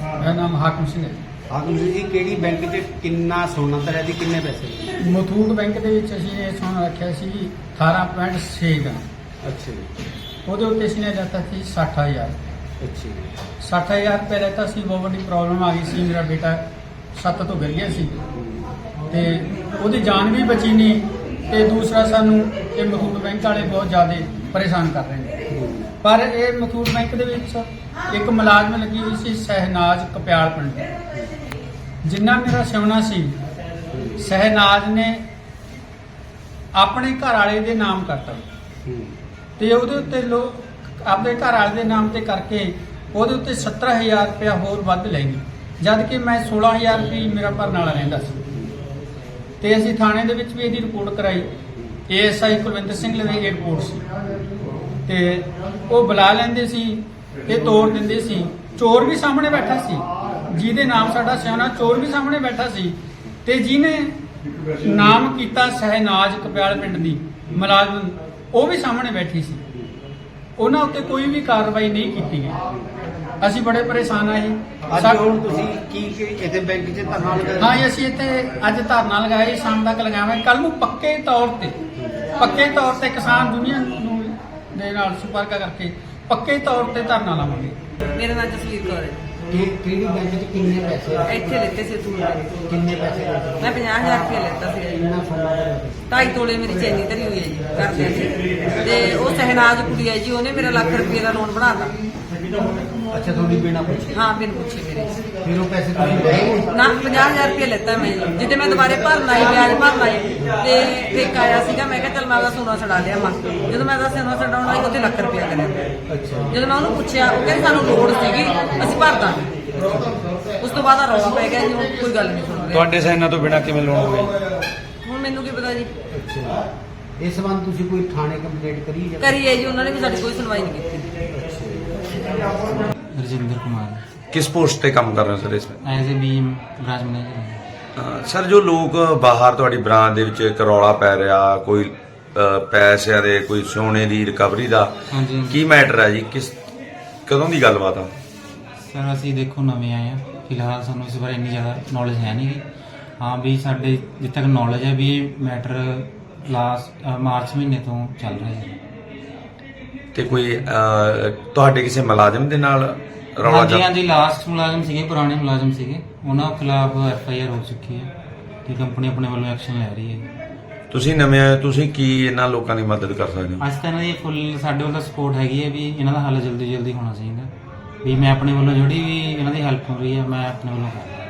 ਮੇਰਾ ਨਾਮ ਹਾਕਮ ਸਿੰਘ ਹੈ ਤੁਸੀਂ ਜੀ ਕਿਹੜੀ ਬੈਂਕ 'ਚ ਕਿੰਨਾ ਸੋਨਾ ਤਰਿਆ ਦੀ ਕਿੰਨੇ ਪੈਸੇ? ਮਥੂਟ ਬੈਂਕ ਦੇ ਵਿੱਚ ਅਸੀਂ ਇਹ ਸੋਨਾ ਰੱਖਿਆ ਸੀ 18.6 ਗ੍ਰਾਮ। ਅੱਛਾ ਜੀ। ਉਹਦੇ ਉੱਤੇ ਅਸੀਂ ਨੇ ਲੈਤਾ ਸੀ 60000 ਅੱਛਾ ਜੀ। 60000 ਰੁਪਏ ਲੈਤਾ ਸੀ ਬਹੁਤ ਵੱਡੀ ਪ੍ਰੋਬਲਮ ਆ ਗਈ ਸੀ ਮੇਰਾ ਬੇਟਾ ਛੱਤ ਤੋਂ ਗਿਰ ਗਿਆ ਸੀ। ਤੇ ਉਹਦੀ ਜਾਨ ਵੀ ਬਚੀ ਨਹੀਂ ਤੇ ਦੂਸਰਾ ਸਾਨੂੰ ਇਹ ਮਥੂਟ ਬੈਂਕ ਵਾਲੇ ਬਹੁਤ ਜ਼ਿਆਦਾ ਪਰੇਸ਼ਾਨ ਕਰ ਰਹੇ ਨੇ। ਪਰ ਇਹ ਮਥੂਟ ਬੈਂਕ ਦੇ ਵਿੱਚ ਇੱਕ ਮੁਲਾਜ਼ਮ ਲੱਗੀ ਹੋਈ ਸੀ ਸਹਿਨਾਜ ਕਪਿਆਲ ਪਿੰਡ ਦੀ। ਜਿੰਨਾ ਮੇਰਾ ਸਿਉਣਾ ਸੀ, ਸਹਿਨਾਜ ਨੇ ਆਪਣੇ ਘਰ ਵਾਲੇ ਦੇ ਨਾਮ ਕਰਤਾ। ਹੂੰ ਤੇ ਉਹਦੇ ਉੱਤੇ ਲੋਕ ਆਪਣੇ ਘਰ ਵਾਲੇ ਦੇ ਨਾਮ ਤੇ ਕਰਕੇ ਉਹਦੇ ਉੱਤੇ 70000 ਰੁਪਇਆ ਹੋਰ ਵੱਧ ਲੈਣੀ ਜਦ ਕਿ ਮੈਂ 16000 ਰੁਪਏ ਮੇਰਾ ਭਰਨ ਵਾਲਾ ਰਹਿੰਦਾ ਸੀ। ਤੇ ਅਸੀਂ ਥਾਣੇ ਦੇ ਵਿੱਚ ਵੀ ਇਹਦੀ ਰਿਪੋਰਟ ਕਰਾਈ। ਏਐਸਆਈ ਕੁਲਵਿੰਦਰ ਸਿੰਘ ਲਵੇ ਇਹ ਰਿਪੋਰਟ ਸੀ। ਤੇ ਉਹ ਬੁਲਾ ਲੈਂਦੇ ਸੀ ਇਹ ਤੋੜ ਦਿੰਦੇ ਸੀ। ਚੋਰ ਵੀ ਸਾਹਮਣੇ ਬੈਠਾ ਸੀ। ਜਿਹਦੇ ਨਾਮ ਸਾਡਾ ਸਿਆਣਾ ਚੋਰ ਵੀ ਸਾਹਮਣੇ ਬੈਠਾ ਸੀ। ਤੇ ਜਿਹਨੇ ਨਾਮ ਕੀਤਾ ਸਹਿਨਾਜ ਕਪਿਆਲ ਪਿੰਡ ਦੀ ਮੁਲਾਜ਼ਮ ਉਹ ਵੀ ਸਾਹਮਣੇ ਬੈਠੀ ਸੀ। ਉਹਨਾਂ ਉੱਤੇ ਕੋਈ ਵੀ ਕਾਰਵਾਈ ਨਹੀਂ ਕੀਤੀ ਗਈ। ਅਸੀਂ ਬੜੇ ਪਰੇਸ਼ਾਨ ਆਏ ਅੱਜ ਹੁਣ ਤੁਸੀਂ ਕੀ ਕੀ ਇੱਥੇ ਬੈਂਕ 'ਚ ਧਰਨਾ ਲਗਾਇਆ? ਹਾਂ ਜੀ, ਅਸੀਂ ਇੱਥੇ ਅੱਜ ਧਰਨਾ ਲਗਾਇਆ ਜੀ, ਸ਼ਾਮ ਤੱਕ ਲਗਾਵਾਂਗੇ। ਕੱਲ ਨੂੰ ਪੱਕੇ ਤੌਰ ਤੇ ਪੱਕੇ ਤੌਰ ਤੇ ਕਿਸਾਨ ਯੂਨੀਅਨ ਨੂੰ ਦੇ ਨਾਲ ਸੰਪਰਕ ਕਰਕੇ ਪੱਕੇ ਤੌਰ ਤੇ ਧਰਨਾ ਲਾਵਾਂਗੇ। ਮੇਰਾ ਨਾਮ ਜਸਵੀਰ ਕੌਰ ਹੈ। ਕਿ ਕਿਹੜੀ ਬੈਂਕ 'ਚ ਕਿੰਨੇ ਪੈਸੇ ਇੱਥੇ ਲੈਤੇ ਸੀ ਤੂੰ ਕਿੰਨੇ ਪੈਸੇ ਲੱਗੇ? ਮੈਂ 50000 ਰੁਪਏ ਲੈਤਾ ਸੀ। ਕਿੰਨਾ ਸੋਨਾ ਸੀ? ਢਾਈ ਤੋਲੇ ਮੇਰੀ ਚੈਨੀ ਧਰੀ ਹੋਈ ਹੈ ਜੀ ਕਰਦੇ ਸੀ। ਤੇ ਉਹ ਸਹਿਨਾਜ ਕੁੜੀ ਹੈ ਜੀ ਉਹਨੇ ਮੇਰਾ ਲੱਖ ਰੁਪਏ ਦਾ ਲੋਨ ਬਣਾਤਾ। ਅੱਛਾ ਤੁਹਾਡੀ ਬਿਨਾ ਪੁੱਛੇ? ਹਾਂ ਬਿਨ ਪੁੱਛੇ ਮੇਰੇ। ਫਿਰ ਉਹ ਪੈਸੇ ਤੁਸੀਂ ਲਏ ਨਾ 50000 ਰੁਪਏ ਲੈਤਾ ਮੈਂ ਜੀ। ਜਿੱਦੇ ਮੈਂ ਦੁਬਾਰੇ ਭਰਨ ਆਈ ਵਿਆਜ ਭਰਨ ਆਈ ਤੇ ਠੇਕ ਆਇਆ ਸੀਗਾ ਮੈਂ ਕਿਹਾ ਚੱਲ ਮੈਂ ਉਹਦਾ ਸੋਨਾ ਛਡਾ ਲਿਆ ਮਾਂ। ਜਦੋਂ ਮੈਂ ਉਹਦਾ ਸੋਨਾ ਛਡਾਉਣ ਆਈ ਉੱਥੇ ਲੱਖ ਰੁਪਏ ਕਰਿਆ। ਅੱਛਾ। ਜਦੋਂ ਮੈਂ ਉਹਨੂੰ ਪੁੱਛਿਆ ਉਹ ਕਹਿੰਦੇ ਸਾਨੂੰ ਲੋੜ ਸੀਗੀ ਅਸੀਂ ਭਰ ਦਾਂਗੇ ਉਸ ਤੋਂ ਬਾਅਦ ਆ ਰੌਲਾ ਪੈ ਗਿਆ ਜੀ ਹੁਣ ਕੋਈ ਗੱਲ ਨਹੀਂ ਸੁਣ ਰਿਹਾ ਤੁਹਾਡੇ ਸੈਨਾ ਤੋਂ ਬਿਨਾ ਕਿਵੇਂ ਲੋਨ ਹੋਵੇ? ਹੁਣ ਮੈਨੂੰ ਕੀ ਪਤਾ ਜੀ। ਅੱਛਾ। ਇਸ ਸੰਬੰਧ ਤੁਸੀਂ ਕੋਈ ਥਾਣੇ ਕੰਪਲੇਂਟ ਕਰੀ ਜਾਂ? ਕਰੀ ਹੈ ਜੀ ਉਹਨਾਂ ਨੇ ਵੀ ਸਾਡੀ ਕੋਈ ਸੁਣਵਾਈ ਨਹੀਂ ਕੀਤੀ। ਰਜਿੰਦਰ ਕੁਮਾਰ। ਕਿਸ ਪੋਸਟ ਤੇ ਕੰਮ ਕਰ ਰਹੇ ਹੋ ਸਰ ਇਸ ਵਿੱਚ ਐਜ਼ ਅ ਬੀਮ ਬ੍ਰਾਂਚ ਮੈਨੇਜਰ। ਅਹ ਸਰ ਜੋ ਲੋਕ ਬਾਹਰ ਤੁਹਾਡੀ ਬ੍ਰਾਂਚ ਦੇ ਵਿੱਚ ਇੱਕ ਰੌਲਾ ਪੈ ਰਿਹਾ ਕੋਈ ਅਹ, ਪੈਸਿਆਂ ਦੇ ਕੋਈ ਸੋਨੇ ਦੀ ਰਿਕਵਰੀ ਦਾ ਹਾਂਜੀ। ਕੀ ਮੈਟਰ ਹੈ ਜੀ? ਕਿਸ ਕਦੋਂ ਦੀ ਗੱਲਬਾਤ ਆ? ਸਰ ਅਸੀਂ ਦੇਖੋ ਨਵੇਂ ਆਏ ਆ। ਫਿਲਹਾਲ ਸਾਨੂੰ ਇਸ ਬਾਰੇ ਇੰਨੀ ਜ਼ਿਆਦਾ ਨੌਲੇਜ ਹੈ ਨਹੀਂ। ਗੀ ਹਾਂ ਵੀ ਸਾਡੇ ਜਿੱਥੇ ਤੱਕ ਨੌਲੇਜ ਹੈ ਵੀ ਇਹ ਮੈਟਰ ਲਾਸਟ ਮਾਰਚ ਮਹੀਨੇ ਤੋਂ ਚੱਲ ਰਿਹਾ ਹੈ। ਤੇ ਕੋਈ ਅਹ, ਤੁਹਾਡੇ ਕਿਸੇ ਮੁਲਾਜ਼ਮ ਦੇ ਨਾਲ ਰੌਲਾ ਹਾਂਜੀ ਚੱਲ ਹਾਂਜੀ ਲਾਸਟ ਮੁਲਾਜ਼ਮ ਸੀਗੇ ਪੁਰਾਣੇ ਮੁਲਾਜ਼ਮ ਸੀਗੇ। ਉਹਨਾਂ ਖਿਲਾਫ ਐਫ ਆਈ ਆਰ ਹੋ ਚੁੱਕੀ ਹੈ ਤੇ ਕੰਪਨੀ ਆਪਣੇ ਵੱਲੋਂ ਐਕਸ਼ਨ ਲੈ ਰਹੀ ਹੈ। ਤੁਸੀਂ ਨਵੇਂ ਆਏ ਹੋ, ਤੁਸੀਂ ਕੀ ਇਹਨਾਂ ਲੋਕਾਂ ਦੀ ਮਦਦ ਕਰ ਸਕਦੇ ਹੋ? ਅੱਜ ਤਾਂ ਇਹਨਾਂ ਦੀ ਫੁੱਲ ਸਾਡੇ ਵੱਲੋਂ ਸਪੋਰਟ ਹੈਗੀ ਹੈ ਵੀ ਇਹਨਾਂ ਦਾ ਹੱਲ ਜਲਦੀ ਜਲਦੀ ਹੋਣਾ ਚਾਹੀਦਾ। ਵੀ ਮੈਂ ਆਪਣੇ ਵੱਲੋਂ ਜਿਹੜੀ ਵੀ ਇਹਨਾਂ ਦੀ ਹੈਲਪ ਹੋ ਰਹੀ ਹੈ ਮੈਂ ਆਪਣੇ ਵੱਲੋਂ ਕਰ ਰਿਹਾ।